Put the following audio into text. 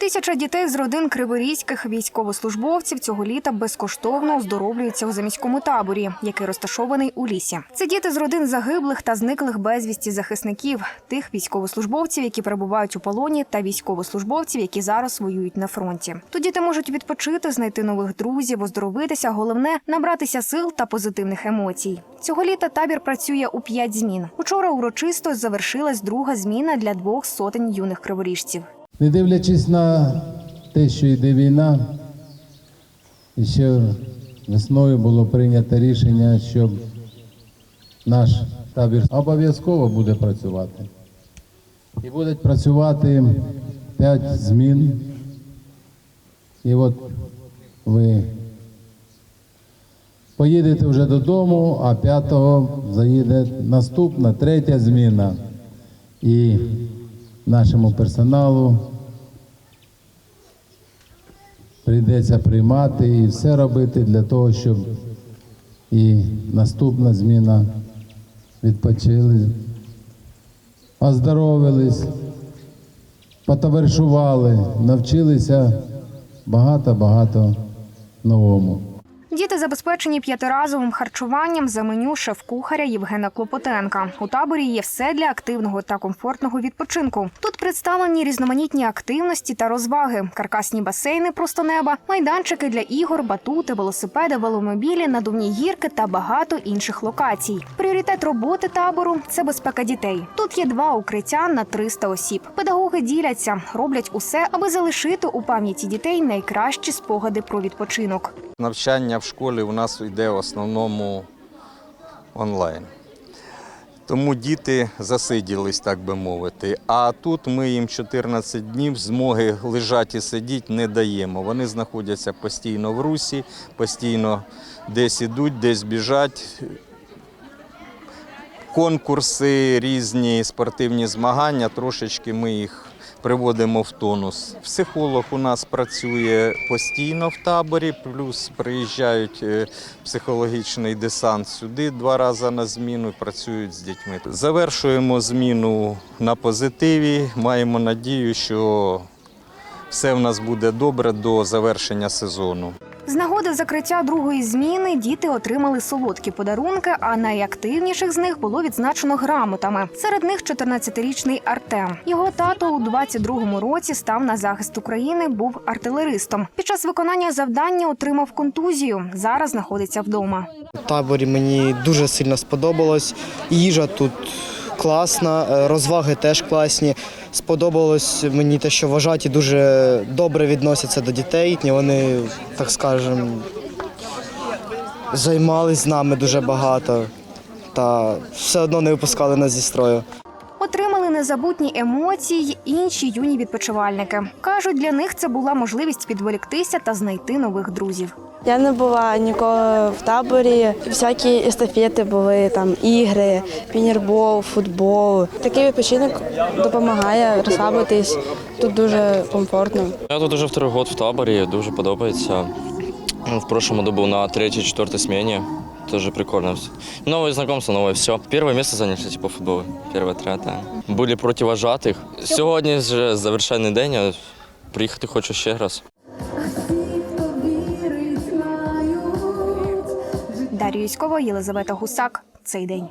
Тисяча дітей з родин криворізьких військовослужбовців цього літа безкоштовно оздоровлюються у заміському таборі, який розташований у лісі. Це діти з родин загиблих та зниклих безвісті захисників, тих військовослужбовців, які перебувають у полоні, та військовослужбовців, які зараз воюють на фронті. Тут діти можуть відпочити, знайти нових друзів, оздоровитися. Головне набратися сил та позитивних емоцій. Цього літа табір працює у п'ять змін. Учора урочисто завершилась друга зміна для двох сотень юних криворіжців. Не дивлячись на те, що йде війна, і ще весною було прийнято рішення, щоб наш табір обов'язково буде працювати. І будуть працювати п'ять змін. І от ви поїдете вже додому, а п'ятого заїде наступна, третя зміна. І нашому персоналу прийдеться приймати і все робити для того, щоб і наступна зміна відпочили, оздоровились, потоваришували, навчилися багато-багато новому. Діти забезпечені п'ятиразовим харчуванням за меню шеф-кухаря Євгена Клопотенка. У таборі є все для активного та комфортного відпочинку. Тут представлені різноманітні активності та розваги, каркасні басейни просто неба, майданчики для ігор, батути, велосипеди, веломобілі, надувні гірки та багато інших локацій. Пріоритет роботи табору це безпека дітей. Тут є два укриття на 300 осіб. Педагоги діляться, роблять усе, аби залишити у пам'яті дітей найкращі спогади про відпочинок. Навчання в школі у нас йде в основному онлайн. Тому діти засиділись, так би мовити. А тут ми їм 14 днів змоги лежати і сидіти не даємо. Вони знаходяться постійно в русі, постійно десь ідуть, десь біжать. Конкурси, різні спортивні змагання, трошечки ми їх приводимо в тонус. Психолог у нас працює постійно в таборі, плюс приїжджають е, психологічний десант сюди два рази на зміну працюють з дітьми. Завершуємо зміну на позитиві. Маємо надію, що все в нас буде добре до завершення сезону. З нагоди закриття другої зміни діти отримали солодкі подарунки, а найактивніших з них було відзначено грамотами. Серед них 14-річний Артем. Його тато у 22-му році став на захист України, був артилеристом. Під час виконання завдання отримав контузію. Зараз знаходиться вдома. У таборі мені дуже сильно сподобалось. Їжа тут класна, е, розваги теж класні. Сподобалось мені те, що вважаті дуже добре відносяться до дітей. Вони, так скажемо, займались з нами дуже багато та все одно не випускали нас зі строю. Отримали незабутні емоції й інші юні відпочивальники. кажуть, для них це була можливість відволіктися та знайти нових друзів. Я не була ніколи в таборі. Всякі естафети були, там ігри, пінірбол, футбол. Такий відпочинок допомагає розслабитись. Тут дуже комфортно. Я тут уже второй год в таборе, дуже подобається. Ну, В прошлом году был на третьей, четвертой смене. Тоже прикольно. Новые знакомства, новое все. Первое место заняли, кстати, по футболу. Первое трета. Були проти вважатих. Сьогодні вже завершальний день, а приїхати хочу ще раз. Дар'я Юськова, Єлизавета Гусак. Цей день.